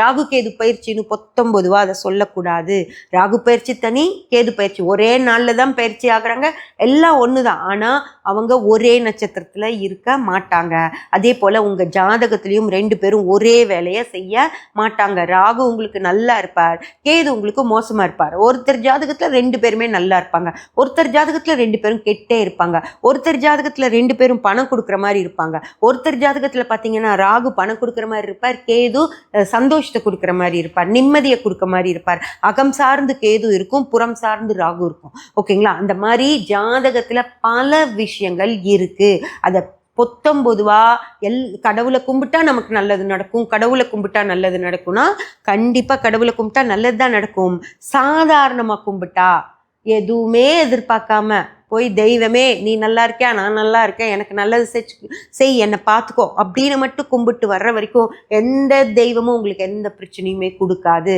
ராகு கேது பயிற்சின்னு பொத்தொம்பதுவா அதை சொல்லக்கூடாது. ராகு பயிற்சி தனி கேது பயிற்சி ஒரே நாளில் தான் பயிற்சி ஆகுறாங்க. எல்லாம் ஒன்று தான் ஆனால் அவங்க ஒரே நட்சத்திரத்தில் இருக்க மாட்டாங்க. அதே போல் உங்கள் ஜாதகத்துலேயும் ரெண்டு பேரும் ஒரே வேலையை செய்ய மாட்டாங்க. ராகு உங்களுக்கு நல்லா இருப்பார். கேது உங்களுக்கு மோசமாக இருப்பார். ஒருத்தர் ஜாதகத்தில் ரெண்டு பேருமே நல்லா இருப்பாங்க. ஒருத்தர் ஜாதகத்தில் ரெண்டு பேரும் கெட்டே இருப்பாங்க. ஒருத்தர் ஜாதகத்தில் ரெண்டு பேரும் பணம் கொடுக்குற மாதிரி இருப்பாங்க. ஒருத்தர் ஜாதகத்தில் பார்த்தீங்கன்னா ராகு பணம் கொடுக்குற மாதிரி இருப்பார். கேது சந்தோஷம் சந்தோஷத்தை கொடுக்குற மாதிரி இருப்பார் நிம்மதியை கொடுக்க மாதிரி இருப்பார். அகம் சார்ந்து கேது இருக்கும் புறம் சார்ந்து ராகு இருக்கும். ஓகேங்களா அந்த மாதிரி ஜாதகத்தில் பல விஷயங்கள் இருக்குது அதை பொத்தம் பொதுவா எல் கடவுளை கும்பிட்டா நமக்கு நல்லது நடக்கும் கடவுளை கும்பிட்டா நல்லது நடக்கும்னா கண்டிப்பா கடவுளை கும்பிட்டா நல்லது தான் நடக்கும். சாதாரணமா கும்பிட்டா எதுவுமே எதிர்பார்க்காம போய் தெய்வமே நீ நல்லா இருக்கியா? நான் நல்லா இருக்கேன். எனக்கு நல்லது செஞ்சு செய். என்னை பார்த்துக்கோ அப்படின்னு மட்டும் கும்பிட்டு வர்ற வரைக்கும் எந்த தெய்வமும் உங்களுக்கு எந்த பிரச்சனையுமே கொடுக்காது.